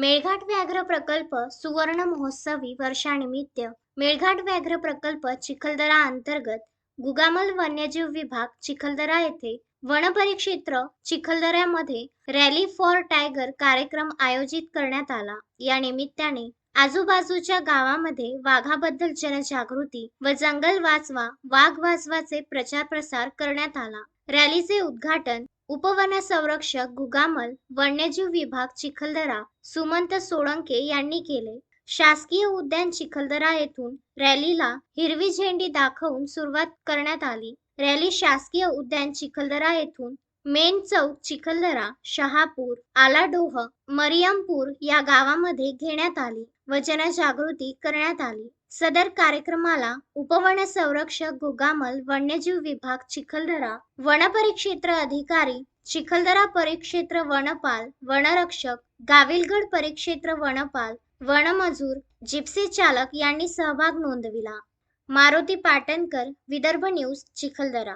मेळघाट व्याघ्र प्रकल्प सुवर्ण महोत्सवी वर्षानिमित्त मेळघाट व्याघ्र प्रकल्प चिखलदरा अंतर्गत गुगामल वन्यजीव विभाग चिखलदरा येथे वनपरिक्षेत्र चिखलदऱ्यामध्ये रॅली फॉर टायगर कार्यक्रम आयोजित करण्यात आला. या निमित्ताने आजूबाजूच्या गावामध्ये वाघाबद्दल जनजागृती व जंगल वाचवा वाघ वाचवाचे प्रचार प्रसार करण्यात आला. रॅलीचे उद्घाटन उपवन संरक्षक गुगामल वन्यजीव विभाग चिखलदरा सुमंत सोळंके यांनी केले. शासकीय उद्यान चिखलदरा येथून रॅलीला हिरवी झेंडी दाखवून सुरुवात करण्यात आली. रॅली शासकीय उद्यान चिखलदरा येथून मेन चौक चिखलदरा शहापूर आलाडोह मरियमपूर या गावामध्ये घेण्यात आली व जनजागृती करण्यात आली. सदर कार्यक्रमाला उपवन संरक्षक गुगामल वन्यजीव विभाग चिखलदरा वनपरिक्षेत्र अधिकारी चिखलदरा परिक्षेत्र वनपाल वनरक्षक गाविलगड परिक्षेत्र वनपाल वनमजूर जिप्सी चालक यांनी सहभाग नोंदविला. मारुती पाटणकर विदर्भ न्यूज चिखलदरा.